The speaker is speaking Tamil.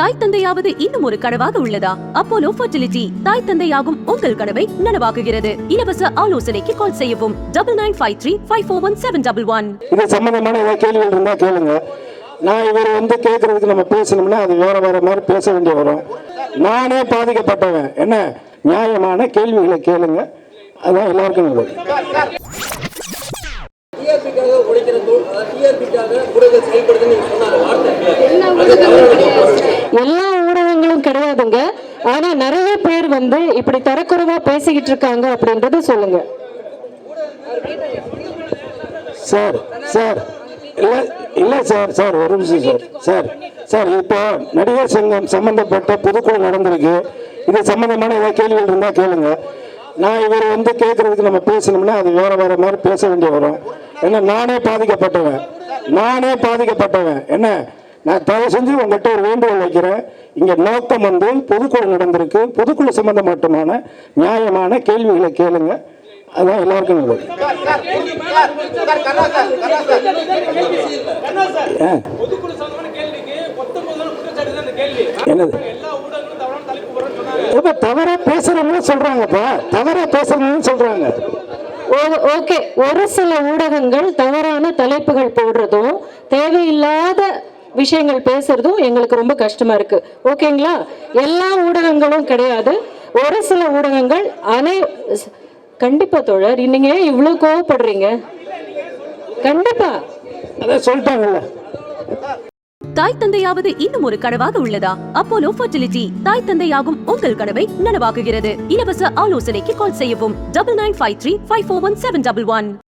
தாய் தந்தையாவது இன்னும் ஒரு கனவாக உள்ளதா? அப்போலோ ஃபர்டிலிட்டி தாய் தந்தையாகும் உங்கள் கனவை நனவாக்குகிறது. இலவச ஆலோசனைக்கு கால் செய்யவும். Double nine five three five four one seven double one இது சம்பந்தமான ஏதாவது கேள்விகள் இருந்தா கேளுங்க. நான் இவர் வந்து கேட்கறதுக்கு நம்ம பேசணும்னா அது வேற வேற மாதிரி பேச வேண்டிய வரும். நானே பாதிக்கப்பட்டவன். என்ன? நியாயமான கேள்விகளை கேளுங்க. அதான் எல்லாருக்கும் நல்லது. டிஆர்பிக்காக உழைக்கிற செயல்படுதுன்னு நீங்க சொன்ன அந்த வார்த்தை அது தவறான எல்லா ஊடகங்களும் கிடையாதுங்க ஆனா நிறைய பேர் வந்து இப்படி தரக்குறைவா பேசிக்கிட்டு இருக்காங்க அப்படின்றத சொல்லுங்க. சார் சார் இல்லை இல்லை சார் சார் ஒரு நிமிஷம் சார். சார் சார் இப்போ நடிகர் சங்கம் சம்பந்தப்பட்ட பொதுக்குழு நடந்திருக்கு. இது சம்பந்தமான ஏதாவது கேள்விகள் இருந்தால் கேளுங்க. நான் இவர் வந்து கேட்கறதுக்கு நம்ம பேசணும்னா அது வேற வேற மாதிரி பேச வேண்டிய வரும். ஏன்னா நானே பாதிக்கப்பட்டவன். நானே பாதிக்கப்பட்டவன். என்ன? நான் தயவு செஞ்சு உங்கள்கிட்ட ஒரு வேண்டுகோள் வைக்கிறேன். இங்கே நோக்கம் வந்து பொதுக்குழு நடந்திருக்கு. பொதுக்குழு சம்பந்தமாட்டமான நியாயமான கேள்விகளை கேளுங்க. அதான் எல்லாருக்கும் நல்லது என்னது? இப்ப தவறா பேசுறவங்களும் சொல்றாங்கப்பா. தவறா பேசுறவங்களும் சொல்றாங்க. ஓ- ஓகே. ஒரு சில ஊடகங்கள் தவறான தலைப்புகள் போடுறதும் தேவையில்லாத விஷயங்கள் பேசுறதும் எங்களுக்கு ரொம்ப கஷ்டமா இருக்கு. ஓகேங்களா? எல்லா ஊடகங்களும் கிடையாது. ஒரு சில ஊடகங்கள் அனை கண்டிப்பா தோழர் இன்னைங்க ஏன் இவ்வளவு கோவப்படுறீங்க? கண்டிப்பா. அதான் சொல்லிட்டாங்கல்ல. தாய் தந்தையாவது இன்னும் ஒரு கனவாக உள்ளதா? அப்போலோ ஃபர்டிலிட்டி தாய் தந்தையாகும் உங்கள் கனவை நனவாக்குகிறது. இலவச ஆலோசனைக்கு கால் செய்யவும். Double nine five three five four one seven double one.